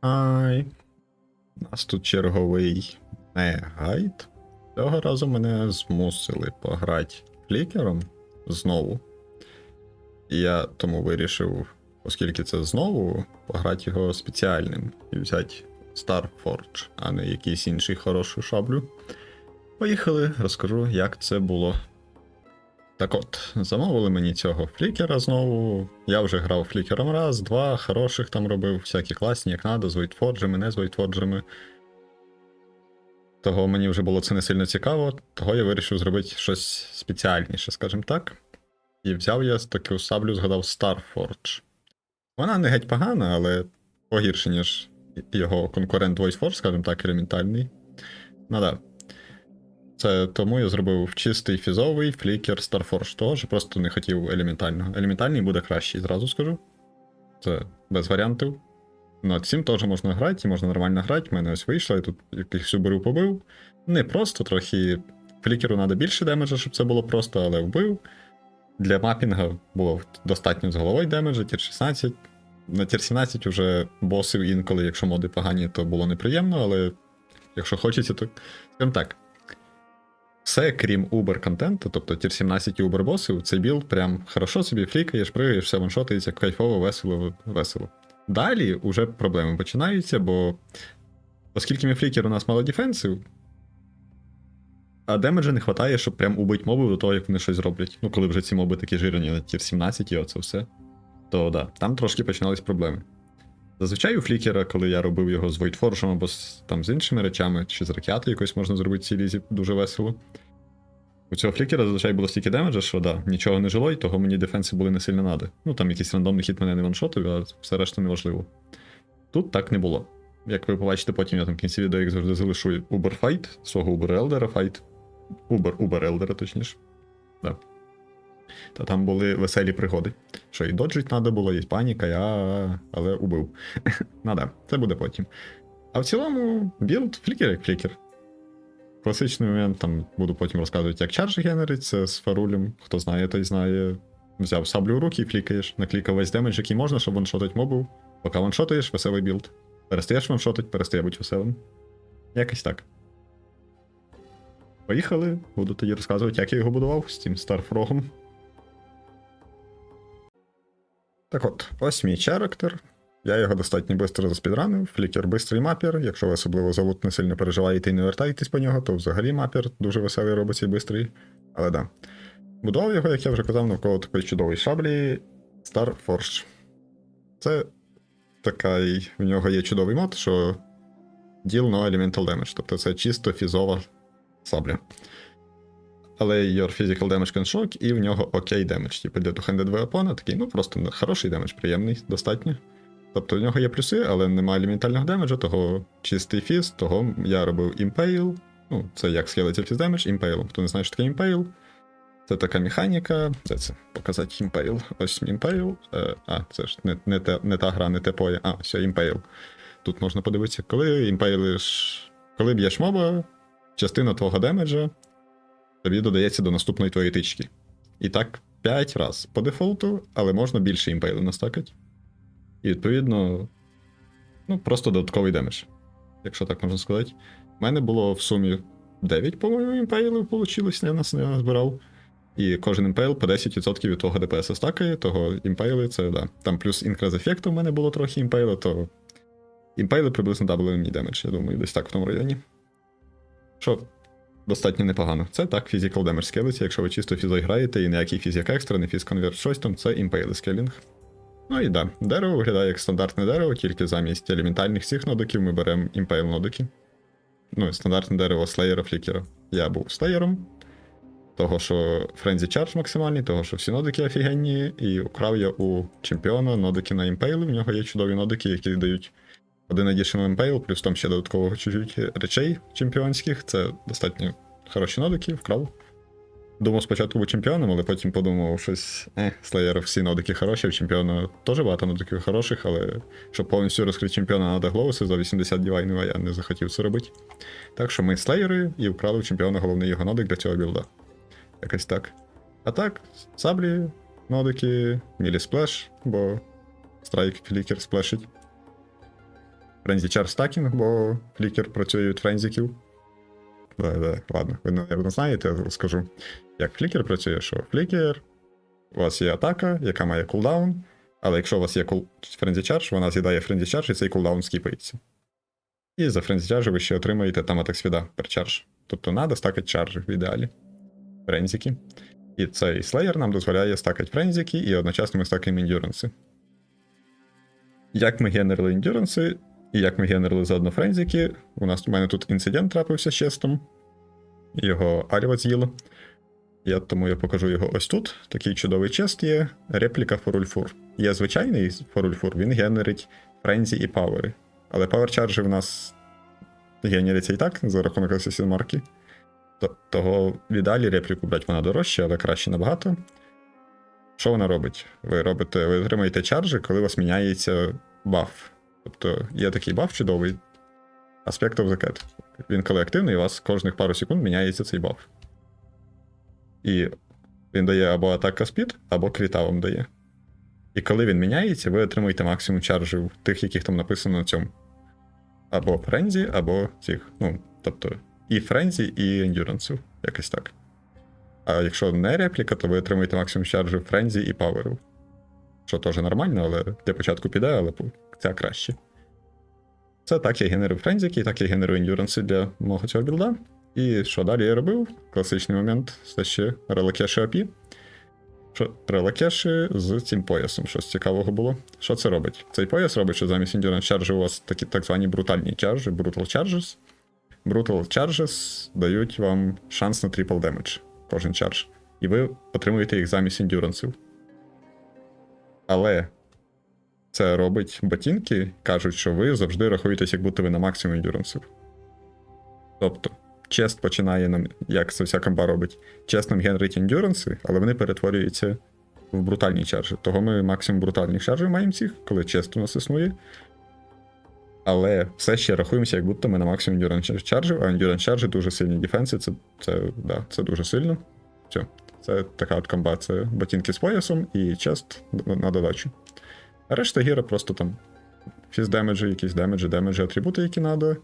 Ай. У нас тут черговий не гайд. Цього разу мене змусили пограти флікером знову. І я тому вирішив, оскільки це знову, пограти його спеціальним і взяти Starforge, а не якийсь інший хорошу шаблю. Поїхали, розкажу, як це було. Так от, замовили мені цього флікера знову. Я вже грав флікером раз, два, хороших там робив, всякі класні, як надо, з вейтфорджами, не з вейтфорджами. Того мені вже було це не сильно цікаво, того я вирішив зробити щось спеціальніше, скажімо так. І взяв я таку саблю, згадав Starforge. Вона не геть погана, але погірше, ніж його конкурент VoiceForge, скажімо так, елементальний. Ну да. Це тому я зробив чистий фізовий флікер Starforge, того що просто не хотів елементального. Елементальний буде кращий, зразу скажу. Це без варіантів. Над цим теж можна грати, і можна нормально грати. У мене ось вийшло, я тут яких всю побив. Не просто, трохи флікеру треба більше демеджа, щоб це було просто, але вбив. Для мапінга було достатньо з головою демеджа, тір 16. На тір 17 вже босив інколи, якщо моди погані, то було неприємно, але якщо хочеться, то. Скажімо так. Все, крім Uber контенту, тобто тір 17 Uber босів, цей білд прям хорошо собі флікаєш, пригаєш, все ваншотається, кайфово, весело, весело. Далі вже проблеми починаються, бо оскільки мій флікер у нас мало дефенсив, а демеджа не вистачає, щоб прям убити мобів до того, як вони щось зроблять. Ну, коли вже ці моби такі жирені на тір 17 і оце все. То да, там трошки починались проблеми. Зазвичай у флікера, коли я робив його з Voidforge або з, там, з іншими речами, чи з ракети якось можна зробити цій лізі дуже весело. У цього флікера зазвичай було стільки демеджа, що да, нічого не жило, і того мені дефенси були не сильно надо. Ну там якийсь рандомний хід мене не ваншотив, а все решта не важливо. Тут так не було. Як ви побачите, потім я там в кінці відео, як завжди, залишу Uber файт, свого Uber Елдера файт. Uber, Uber Елдера, точніше. Да. Та там були веселі пригоди. Що і доджить треба було, і паніка, я... але убив. ну да, це буде потім. А в цілому, білд флікер як флікер. Класичний момент, там буду потім розказувати, як чардж генериться з фарулем. Хто знає, той знає. Взяв саблю в руки і флікаєш, наклікав весь демедж, який можна, щоб ваншотить мобу. Поки ваншотаєш, веселий білд. Перестаєш ваншотить, перестає бути веселим. Якось так. Поїхали, буду тоді розказувати, як я його будував з цим старфрогом. Так от, ось мій character. Я його достатньо швидко заспідранив. Флікер бистрий мапір. Якщо ви особливо за не сильно переживаєте і не вертаєтесь по нього, то взагалі мапір дуже веселий робиться і бистрий. Але да. Будував його, як я вже казав, навколо такої чудової шаблі Starforge. Це такий, в нього є чудовий мод, що deal no elemental damage. Тобто це чисто фізова сабля. Але your physical damage can shock, і в нього окей демедж. Типу для two-handed weapon, такий, ну просто хороший демедж, приємний, достатньо. Тобто в нього є плюси, але немає елементального демеджа, того чистий фіз, того я робив Impale. Ну, це як скелетів фіз демедж, Impale. Хто не знає, що таке Impale? Це така механіка. Де це? Показати Impale. Ось Impale. Е, а, це ж не, не, те, не та гра, не те поє. А, все, Impale. Тут можна подивитися, коли імпейлиш. Коли б'єш моба, частина твого демеджа тобі додається до наступної твоєї тички. І так 5 раз по дефолту, але можна більше імпейли настакати. І відповідно, ну, просто додатковий демедж, якщо так можна сказати. У мене було в сумі 9, по-моєму, імпейлів вийшло, я нас я назбирав. І кожен імпейл по 10% від того ДПС стакає, того імпейли це, да. Там плюс інкраз ефекту в мене було трохи імпейла, то імпейли приблизно дабли мій демедж, я думаю, десь так в тому районі. Що достатньо непогано. Це так, physical damage скелеться, якщо ви чисто фізой граєте і ніякий фізик екстра, не фіз конверт щось там, це імпейли скелінг. Ну і да, дерево виглядає як стандартне дерево, тільки замість елементальних цих нодиків ми беремо імпейл нодики. Ну, стандартне дерево слеєра флікера. Я був слеєром, того, що Frenzy Charge максимальний, того, що всі нодики офігенні, і украв я у чемпіона нодики на імпейли. В нього є чудові нодики, які дають один additional Impale, плюс там ще додатково чуть-чуть речей чемпіонських. Це достатньо хороші нодики, вкрав. Думав спочатку був чемпіоном, але потім подумав щось. Е, слеєр, всі нодики хороші, в чемпіона теж багато нодиків хороших, але щоб повністю розкрити чемпіона, треба глоуси за 80 дівайнів, я не захотів це робити. Так що ми слеєри і вкрали в чемпіона головний його нодик для цього білда. Якось так. А так, саблі, нодики, мілі сплеш, бо страйк флікер сплешить. Френзі чар стакінг, бо флікер працює від френзіків. Да, да, ладно, ви не знаєте, скажу. Як флікер працює, що флікер, у вас є атака, яка має кулдаун, але якщо у вас є кул... френзі чардж, вона з'їдає френзі чардж і цей кулдаун скіпається. І за френзі чардж ви ще отримаєте там атак свіда per чардж. Тобто треба стакати чарджі в ідеалі. Френзіки. І цей слеєр нам дозволяє стакати френзіки, і одночасно ми стакаємо ендюранси. Як ми генерили ендюранси, і як ми генерили заодно френзіки, у нас у мене тут інцидент трапився з честом. Його Аріва з'їла. Я тому я покажу його ось тут. Такий чудовий чест є. Репліка Форульфур. Є звичайний Форульфур, він генерить френзі і павери. Але павер чарджі в нас генериться і так за рахунок Assassin марки. То- Того в ідеалі репліку брати вона дорожча, але краще набагато. Що вона робить? Ви робите, ви отримаєте чарджі, коли у вас міняється баф. Тобто є такий баф чудовий. Aspect of the Cat. Він коли активний, у вас кожних пару секунд міняється цей баф. І він дає або атака спід, або кріта вам дає. І коли він міняється, ви отримуєте максимум чаржів тих, яких там написано на цьому. Або френзі, або цих. Ну, тобто, і френзі, і ендюрансів. Якось так. А якщо не репліка, то ви отримуєте максимум чаржів френзі і паверів. Що теж нормально, але для початку піде, але ця краще. Це так я генерую френзіки, так я генерую ендюранси для мого цього білда. І що далі я робив? Класичний момент це ще релакеші АПі. Що релакеші з цим поясом, щось цікавого було. Що це робить? Цей пояс робить, що замість Endurance Charge у вас такі так звані брутальні чаржі, Brutal Charges. Brutal Charges дають вам шанс на трипл демедж, кожен чардж. І ви отримуєте їх замість ендюрансів. Але це робить ботинки, кажуть, що ви завжди рахуєтесь, як будто ви на максимум ендюрансів. Тобто, чест починає нам, як це вся комба робить, чест нам генерить ендюранси, але вони перетворюються в брутальні чаржі. Того ми максимум брутальних чаржів маємо цих, коли чест у нас існує. Але все ще рахуємося, як будто ми на максимум endurance чаржів, а endurance чаржі дуже сильні дефенси, це, це, да, це дуже сильно. Все. Це така от комба, це ботинки з поясом і чест на додачу. А решта гіра просто там фіз демеджі, якісь демеджі, демеджі, атрибути, які треба,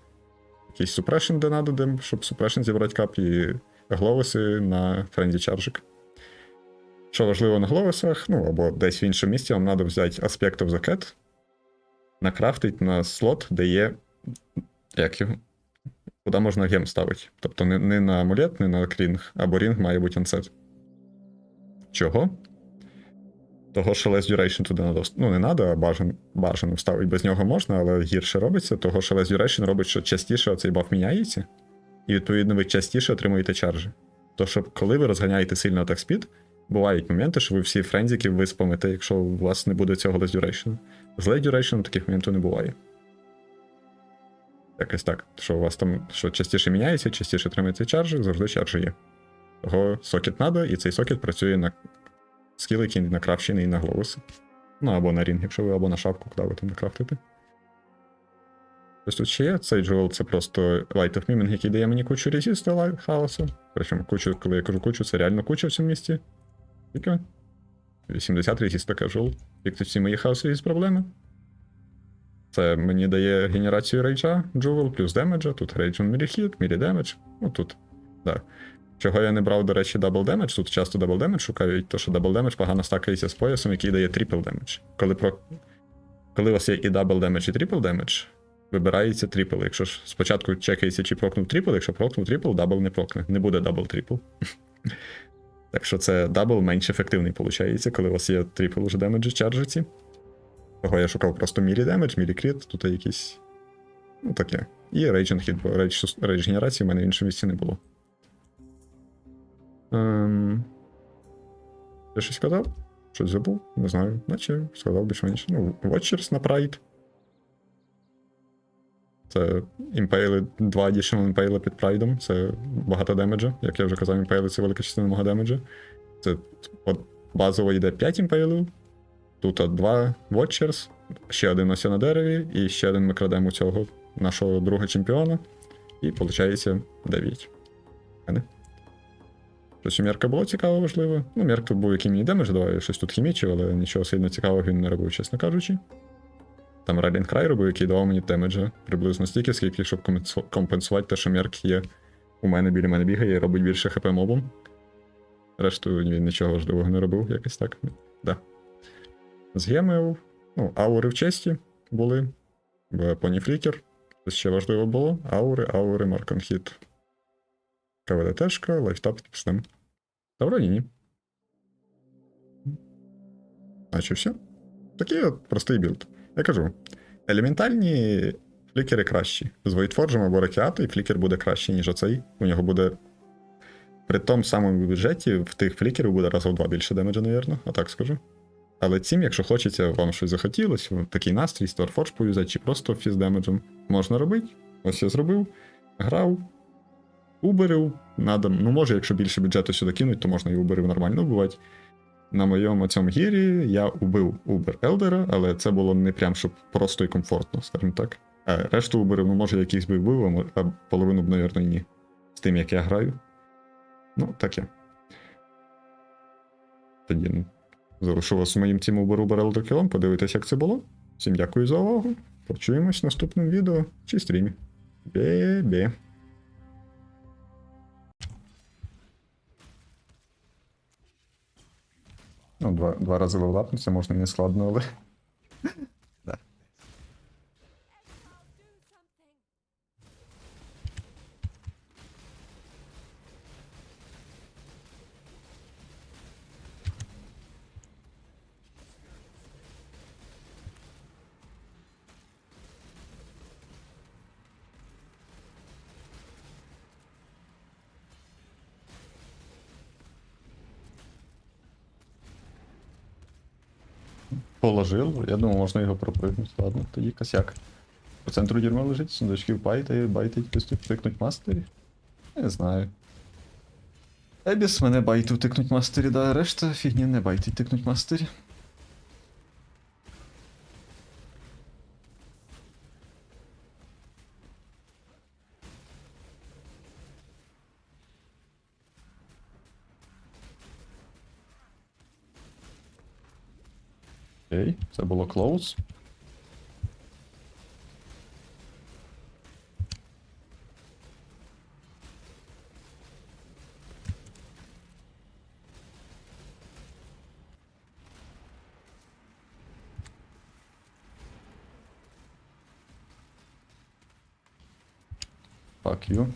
якийсь супрешн, де треба, щоб супрешн зібрати кап, і гловиси на френді чаржик. Що важливо на гловисах, ну або десь в іншому місці, вам треба взяти Aspect of the Cat, накрафтить на слот, де є. Як його? Куди можна гем ставити. Тобто не, не на амулет, не на крінг, або рінг має бути ансет. Чого? Того, що Less Duration туди надо. Ну, не треба, а бажано, бажано вставити. Без нього можна, але гірше робиться. Того, що Less Duration робить, що частіше цей баф міняється, і відповідно ви частіше отримуєте чаржі. То, що коли ви розганяєте сильно атак спід, бувають моменти, що ви всі френзіки виспамите, якщо у вас не буде цього Less Duration. З Less Duration таких моментів не буває. Якось так. Що у вас там що частіше міняється, частіше отримується чаржі, завжди чаржі є. Того сокет надо, і цей сокет працює на скіл, який накрафчений на глоуси. Ну або на рінг, якщо ви, або на шапку, куди ви там накрафтите. Ось тут ще є. Цей джувел це просто Light of Miming, який дає мені кучу резисту хаосу. Причому кучу, коли я кажу кучу, це реально куча в цьому місті. Скільки? 80 резиста кажу. Як всі мої хаосові проблеми. Це мені дає генерацію рейджа, джувел, плюс демеджа. Тут рейдж on melee hit, melee damage. Ну тут. Да. Чого я не брав, до речі, дабл демедж, тут часто дабл демедж шукають, то що дабл демедж погано стакається з поясом, який дає трипл демедж. Коли, про... Коли у вас є і дабл демедж, і трипл демедж, вибирається трипл. Якщо ж спочатку чекається, чи прокнув трипл, якщо прокнув трипл, дабл не прокне. Не буде дабл трипл. Так що це дабл менш ефективний, виходить, коли у вас є трипл уже демеджі чарджиці. Того я шукав просто мілі демедж, мілі кріт, тут якісь. Ну таке. І рейджинг хіт, бо рейдж генерації в мене в іншому місці не було. Ем... Я щось сказав? Щось забув? Не знаю. Наче сказав більш-менш. Ну, Watchers на Pride. Це Impale, два additional Impale під прайдом. Це багато демеджа. Як я вже казав, Impale це велика частина мого демеджа. Це от базово йде 5 імпейлів. Тут от два Watchers, ще один ось на дереві, і ще один ми крадемо цього нашого друга чемпіона. І виходить 9. У Мерка було цікаво, важливо. Ну, тут був який мені демедж давав, я щось тут хімічив, але нічого сильно цікавого він не робив, чесно кажучи. Там Райлінг Край робив, який давав мені демеджа приблизно стільки, скільки, щоб компенсувати те, що Мерк є у мене біля мене бігає і робить більше хп мобом. Решту він нічого важливого не робив, якось так. Да. З ну, аури в честі були. В Поні Флікер. Це ще важливо було. Аури, аури, Марканхіт. КВДТшка, лайфтап піснем. Та вроді ні. Наче все. Такий от простий білд. Я кажу, елементальні флікери кращі. З Войтфорджем або Ракіато, і флікер буде кращий, ніж оцей. У нього буде. При тому самому бюджеті в тих флікерів буде раза в два більше демеджа, навірно, а так скажу. Але цим, якщо хочеться, вам щось захотілося, такий настрій, Starforge пов'язати, чи просто фіз демеджем, можна робити. Ось я зробив, грав, уберив. Надо, ну може, якщо більше бюджету сюди кинуть, то можна і уберив нормально вбивати. На моєму цьому гірі я убив Убер Елдера, але це було не прям щоб просто і комфортно, скажімо так. А решту уберів, ну може якийсь би вбив, а половину б, навірно, ні. З тим, як я граю. Ну, таке. Тоді ну, залишу вас моїм цим Убер Убер Елдер кілом, подивитись, як це було. Всім дякую за увагу. Почуємось в наступному відео чи стрімі. Бе-бе. Ну, два, два рази левелапнуться, можна не складно, але. Положив, я думаю, можна його пропригнути. Ладно, тоді косяк. По центру дерьма лежить, сундучки в байтить, хтось тут тикнуть мастері. Не знаю. Ебіс мене байту тикнуть мастері, да, решта фігні не байтить тикнуть мастері. Окей, це було close. Fuck you.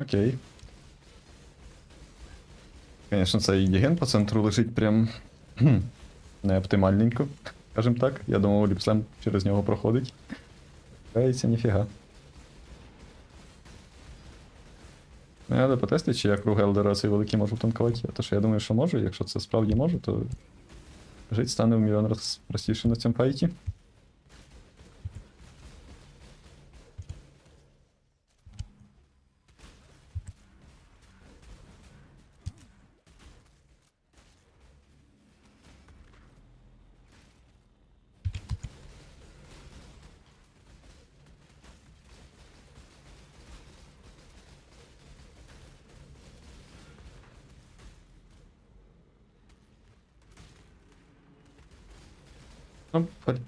Окей. Звісно, цей єген по центру лежить прям кхм, не оптимальненько, скажем так. Я думав, ліпслем через нього проходить. Кається, ніфіга. Ну, треба потестити, чи я круг Елдера цей великий можу танкувати. А то що я думаю, що можу. Якщо це справді можу, то жити стане в мільйон раз простіше на цьому файті. Ну, фаль.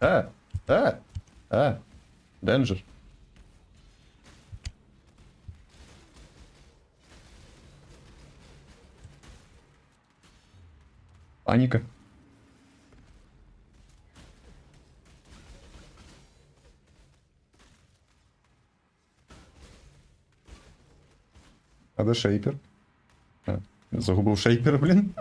Е, е, е, Денджер. Паніка. А де шейпер? А, загубив шейпер, блін.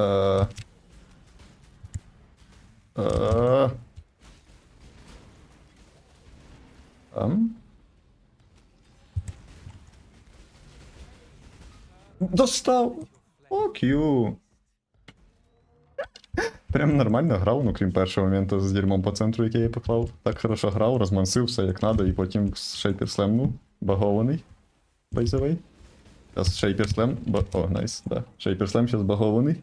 Е... Е... Ем? Достав! Fuck you! Прям нормально грав, ну крім першого моменту з дерьмом по центру, який я поклав. Так хорошо грав, розмансив все як надо, і потім шейпер слемнув. Багований. Байзовий. Зараз шейпер слем. Ба... О, найс, да. Шейпер слем зараз багований.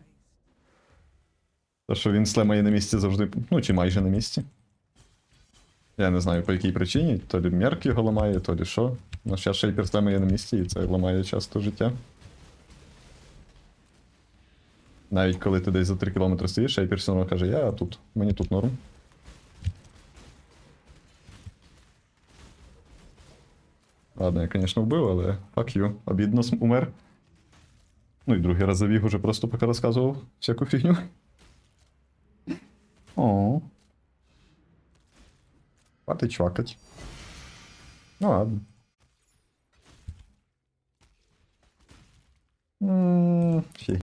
То, що він слемає на місці завжди, ну чи майже на місці. Я не знаю по якій причині, то лі мерк його ламає, то лі що. Ну, зараз шейпер слемає на місці, і це ламає часто життя. Навіть коли ти десь за 3 кілометри стоїш, а все одно каже, я тут, мені тут норм. Ладно, я, звісно, вбив, але fuck you, обідно умер. Ну і другий раз забіг уже просто поки розказував всяку фігню. О. Пати чвакать. Ну ладно. Ммм.